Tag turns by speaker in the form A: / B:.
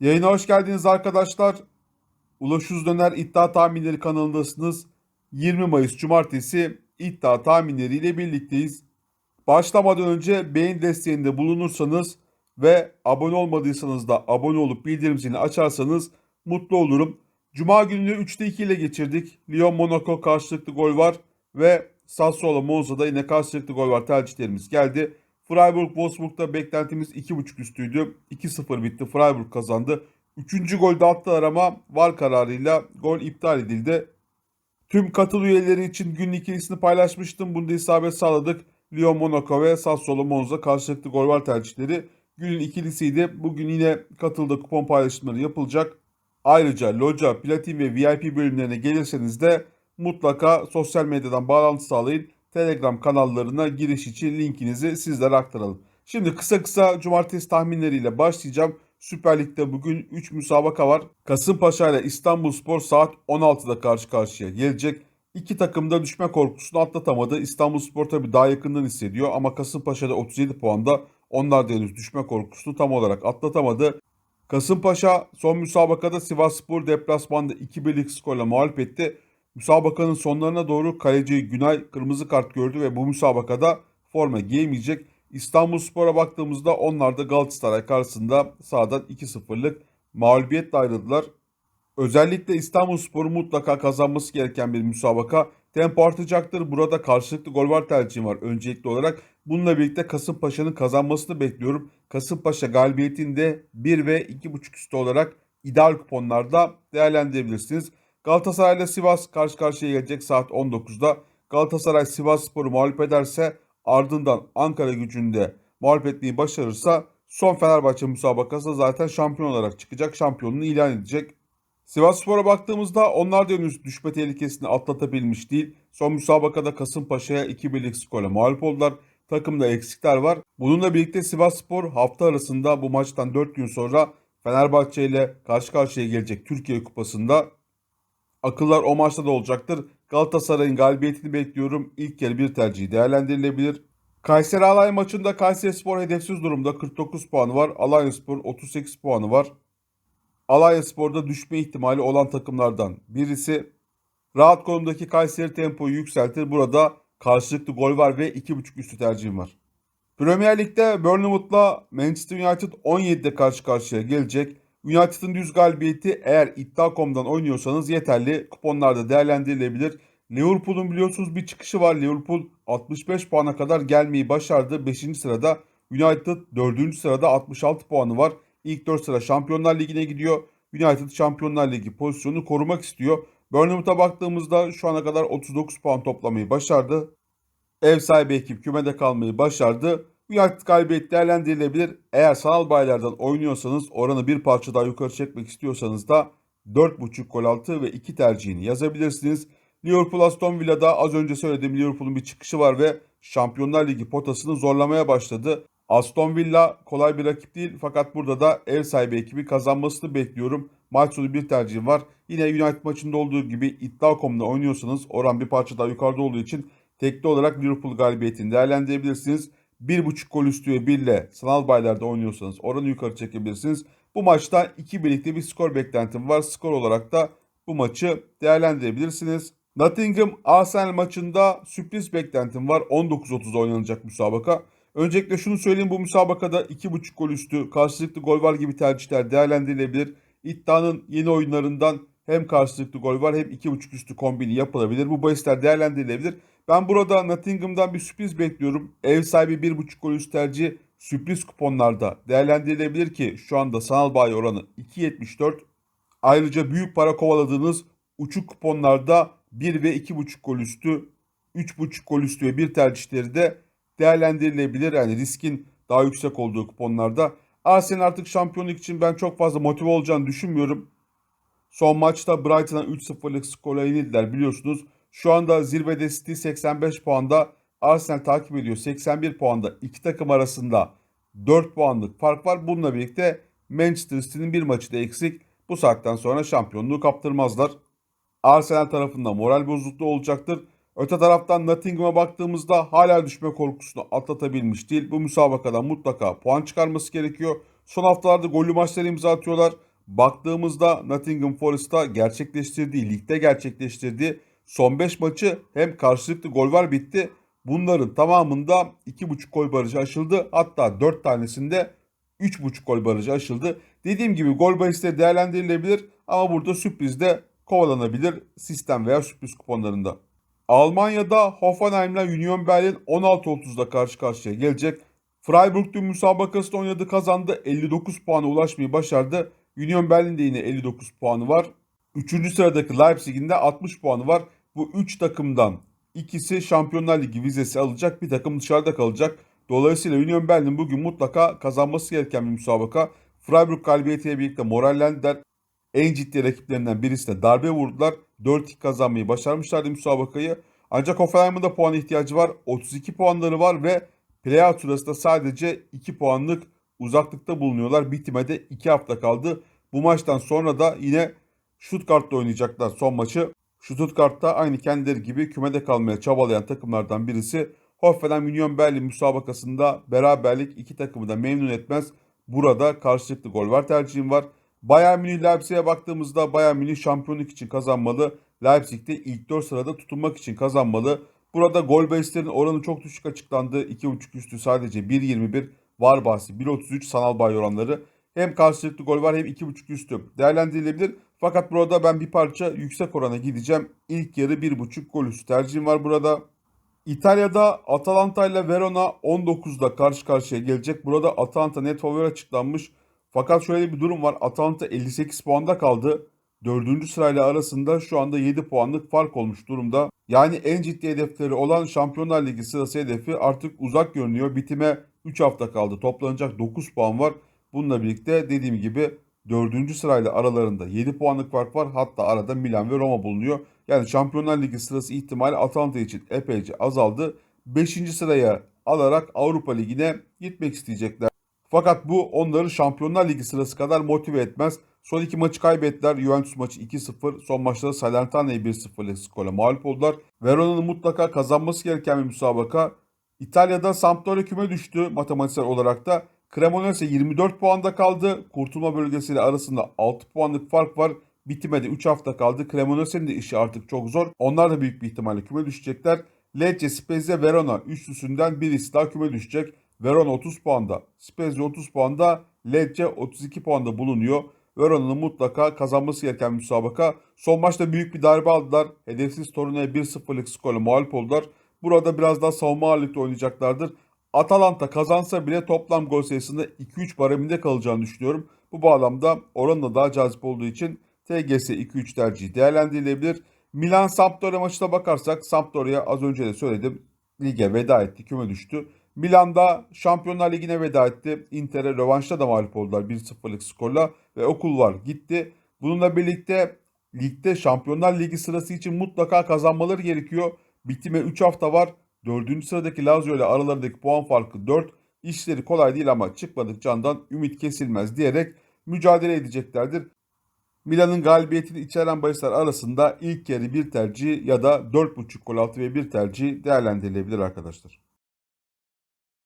A: Yayına hoş geldiniz arkadaşlar. Ulaşuz Döner İddia Tahminleri kanalındasınız. 20 Mayıs Cumartesi iddia tahminleriyle birlikteyiz. Başlamadan önce beğen desteğinde bulunursanız ve abone olmadıysanız da abone olup bildirim zilini açarsanız mutlu olurum. Cuma gününü 3'te 2 ile geçirdik. Lyon Monaco karşılıklı gol var ve Sassuolo Monza'da yine karşılıklı gol var tercihlerimiz geldi. Freiburg Wolfsburg'da beklentimiz 2.5 üstüydü. 2-0 bitti. Freiburg kazandı. Üçüncü golde attılar ama var kararıyla gol iptal edildi. Tüm katıl üyeleri için günün ikilisini paylaşmıştım. Bunda isabet sağladık. Lyon Monaco ve Sassuolo Monza karşılıklı gol var tercihleri. Günün ikilisiydi. Bugün yine katılda kupon paylaşımları yapılacak. Ayrıca loca, platin ve VIP bölümlerine gelirseniz de mutlaka sosyal medyadan bağlantı sağlayın. Telegram kanallarına giriş için linkinizi sizlere aktaralım. Şimdi kısa kısa cumartesi tahminleriyle başlayacağım. Süper Lig'de bugün 3 müsabaka var. Kasımpaşa ile İstanbulspor saat 16'da karşı karşıya gelecek. İki takım da düşme korkusunu atlatamadı. İstanbulspor tabii daha yakından hissediyor ama Kasımpaşa'da 37 puanda. Onlar da henüz düşme korkusunu tam olarak atlatamadı. Kasımpaşa son müsabakada Sivasspor deplasmanda 2-1'lik skorla mağlup etti. Müsabakanın sonlarına doğru kaleci Günay kırmızı kart gördü ve bu müsabakada forma giyemeyecek. İstanbulspor'a baktığımızda onlar da Galatasaray karşısında sahadan 2-0'lık mağlubiyetle ayrıldılar. Özellikle İstanbulspor'un mutlaka kazanması gereken bir müsabaka. Tempo artacaktır. Burada karşılıklı gol var tercihim var öncelikli olarak. Bununla birlikte Kasımpaşa'nın kazanmasını bekliyorum. Kasımpaşa galibiyetinde 1 ve 2.5 üstü olarak ideal kuponlarda değerlendirebilirsiniz. Galatasaray ile Sivas karşı karşıya gelecek saat 19'da. Galatasaray Sivas Spor'u mağlup ederse ardından Ankara gücünde mağlup etmeyi başarırsa son Fenerbahçe müsabakası zaten şampiyon olarak çıkacak. Şampiyonluğunu ilan edecek. Sivasspor'a baktığımızda onlar da henüz düşme tehlikesini atlatabilmiş değil. Son müsabakada Kasımpaşa'ya 2-1'lik skorla mağlup oldular. Takımda eksikler var. Bununla birlikte Sivasspor hafta arasında bu maçtan 4 gün sonra Fenerbahçe ile karşı karşıya gelecek Türkiye Kupası'nda akıllar o maçta da olacaktır. Galatasaray'ın galibiyetini bekliyorum. İlk yarı bir tercihi değerlendirilebilir. Kayseri Alanya maçında Kayseri Spor hedefsiz durumda 49 puanı var. Alanya Spor 38 puanı var. Alanya Spor'da düşme ihtimali olan takımlardan birisi. Rahat konumdaki Kayseri tempoyu yükseltir. Burada karşılıklı gol var ve 2.5 üstü tercihim var. Premier Lig'de Bournemouth'la Manchester United 17'de karşı karşıya gelecek. United'ın düz galibiyeti eğer iddia.com'dan oynuyorsanız yeterli. Kuponlarda değerlendirilebilir. Liverpool'un biliyorsunuz bir çıkışı var. Liverpool 65 puana kadar gelmeyi başardı. 5. sırada United 4. sırada 66 puanı var. İlk 4 sıra Şampiyonlar Ligi'ne gidiyor. United Şampiyonlar Ligi pozisyonunu korumak istiyor. Bournemouth'a baktığımızda şu ana kadar 39 puan toplamayı başardı. Ev sahibi ekip kümede kalmayı başardı. United galibiyet değerlendirilebilir. Eğer sanal bayilerden oynuyorsanız oranı bir parça daha yukarı çekmek istiyorsanız da 4.5 gol altı ve 2 tercihini yazabilirsiniz. Liverpool Aston Villa'da az önce söylediğim Liverpool'un bir çıkışı var ve Şampiyonlar Ligi potasını zorlamaya başladı. Aston Villa kolay bir rakip değil fakat burada da ev sahibi ekibi kazanmasını bekliyorum. Maç sonu bir tercihim var. Yine United maçında olduğu gibi iddia.com'da oynuyorsanız oran bir parça daha yukarıda olduğu için tekli olarak Liverpool galibiyetini değerlendirebilirsiniz. 1.5 gol üstü ve 1 ile sanal baylarda oynuyorsanız oranı yukarı çekebilirsiniz. Bu maçta 2 birlikte bir skor beklentim var. Skor olarak da bu maçı değerlendirebilirsiniz. Nottingham Arsenal maçında sürpriz beklentim var. 19.30'da oynanacak müsabaka. Öncelikle şunu söyleyeyim bu müsabakada 2.5 gol üstü karşılıklı gol var gibi tercihler değerlendirilebilir. İddianın yeni oyunlarından hem karşılıklı gol var hem 2.5 üstü kombini yapılabilir. Bu bahisler değerlendirilebilir. Ben burada Nottingham'dan bir sürpriz bekliyorum. Ev sahibi 1.5 gol üst tercih sürpriz kuponlarda değerlendirilebilir ki şu anda sanal bayi oranı 2.74. Ayrıca büyük para kovaladığınız uçuk kuponlarda 1 ve 2.5 gol üstü, 3.5 gol üstü ve 1 tercihleri de değerlendirilebilir. Yani riskin daha yüksek olduğu kuponlarda. Arsenal artık şampiyonluk için ben çok fazla motive olacağını düşünmüyorum. Son maçta Brighton'a 3-0'lık skorla yenildiler biliyorsunuz. Şu anda zirvede City 85 puanda. Arsenal takip ediyor 81 puanda. İki takım arasında 4 puanlık fark var. Bununla birlikte Manchester City'nin bir maçı da eksik. Bu saatten sonra şampiyonluğu kaptırmazlar. Arsenal tarafında moral bozukluğu olacaktır. Öte taraftan Nottingham'a baktığımızda hala düşme korkusunu atlatabilmiş değil. Bu müsabakadan mutlaka puan çıkarması gerekiyor. Son haftalarda gollü maçları imza atıyorlar. Baktığımızda Nottingham Forest'a gerçekleştirdiği, ligde gerçekleştirdiği son 5 maçı hem karşılıklı gol var bitti. Bunların tamamında 2.5 gol barajı aşıldı. Hatta 4 tanesinde 3.5 gol barajı aşıldı. Dediğim gibi gol bahisleri değerlendirilebilir ama burada sürpriz de kovalanabilir sistem veya sürpriz kuponlarında. Almanya'da Hoffenheim'le Union Berlin 16.30'da karşı karşıya gelecek. Freiburg dün müsabakasında oynadı kazandı. 59 puana ulaşmayı başardı. Union Berlin'de yine 59 puanı var. Üçüncü sıradaki Leipzig'in de 60 puanı var. Bu 3 takımdan ikisi Şampiyonlar Ligi vizesi alacak. Bir takım dışarıda kalacak. Dolayısıyla Union Berlin bugün mutlaka kazanması gereken bir müsabaka. Freiburg galibiyetiyle birlikte morallendiler. En ciddi rakiplerinden birisine darbe vurdular. 4-2 kazanmayı başarmışlardı müsabakayı. Ancak Hoffenheim'ın da puan ihtiyacı var. 32 puanları var ve playout sırasında sadece 2 puanlık uzaklıkta bulunuyorlar. Bitime de 2 hafta kaldı. Bu maçtan sonra da yine Stuttgart'ta oynayacaklar son maçı. Stuttgart'ta aynı kendileri gibi kümede kalmaya çabalayan takımlardan birisi. Hoffenheim Union Berlin müsabakasında beraberlik iki takımı da memnun etmez. Burada karşılıklı gol var tercihim var. Bayern Münih Leipzig'e baktığımızda Bayern Münih şampiyonluk için kazanmalı. Leipzig de ilk 4 sırada tutunmak için kazanmalı. Burada gol base'lerin oranı çok düşük açıklandı. 2.5 üstü sadece 1.21 var bahsi 1.33 sanal bay oranları. Hem karşılıklı gol var hem 2.5 üstü değerlendirilebilir. Fakat burada ben bir parça yüksek orana gideceğim. İlk yarı 1.5 gol üstü tercihim var burada. İtalya'da Atalanta ile Verona 19'da karşı karşıya gelecek. Burada Atalanta net favori açıklanmış. Fakat şöyle bir durum var. Atalanta 58 puanda kaldı. Dördüncü sırayla arasında şu anda 7 puanlık fark olmuş durumda. Yani en ciddi hedefleri olan Şampiyonlar Ligi sırası hedefi artık uzak görünüyor. Bitime 3 hafta kaldı. Toplanacak 9 puan var. Bununla birlikte dediğim gibi 4. sırayla aralarında 7 puanlık fark var. Hatta arada Milan ve Roma bulunuyor. Yani Şampiyonlar Ligi sırası ihtimali Atalanta için epeyce azaldı. 5. sıraya alarak Avrupa Ligi'ne gitmek isteyecekler. Fakat bu onları Şampiyonlar Ligi sırası kadar motive etmez. Son iki maçı kaybettiler. Juventus maçı 2-0. Son maçta Salerno'yu 1-0'lık skorla mağlup oldular. Verona'nın mutlaka kazanması gereken bir müsabaka. İtalya'da Sampdoria küme düştü matematiksel olarak da. Cremonese 24 puanda kaldı. Kurtulma bölgesiyle arasında 6 puanlık fark var. Bitime de 3 hafta kaldı. Cremonese'nin de işi artık çok zor. Onlar da büyük bir ihtimalle küme düşecekler. Lecce, Spezia, Verona üçlüsünden birisi daha küme düşecek. Verona 30 puanda, Spezia 30 puanda, Lecce 32 puanda bulunuyor. Verona'nın mutlaka kazanması gereken müsabaka. Son maçta büyük bir darbe aldılar. Hedefsiz Torino'ya 1-0'lık skorla mağlup oldular. Burada biraz daha savunma ağırlıklı oynayacaklardır. Atalanta kazansa bile toplam gol sayısında 2-3 bareminde kalacağını düşünüyorum. Bu bağlamda oranla daha cazip olduğu için TGS 2-3 tercihi değerlendirilebilir. Milan Sampdoria maçına bakarsak Sampdoria az önce de söyledim lige veda etti, küme düştü. Milan'da Şampiyonlar Ligi'ne veda etti. Inter'e rövanşta da mağlup oldular 1-0'lık skorla ve okul var gitti. Bununla birlikte ligde Şampiyonlar Ligi sırası için mutlaka kazanmaları gerekiyor. Bitime 3 hafta var. 4. sıradaki Lazio ile aralarındaki puan farkı 4. İşleri kolay değil ama çıkmadık candan ümit kesilmez diyerek mücadele edeceklerdir. Milan'ın galibiyetini içeren bahisler arasında ilk yarı bir tercih ya da 4.5 gol altı ve bir tercih değerlendirilebilir arkadaşlar.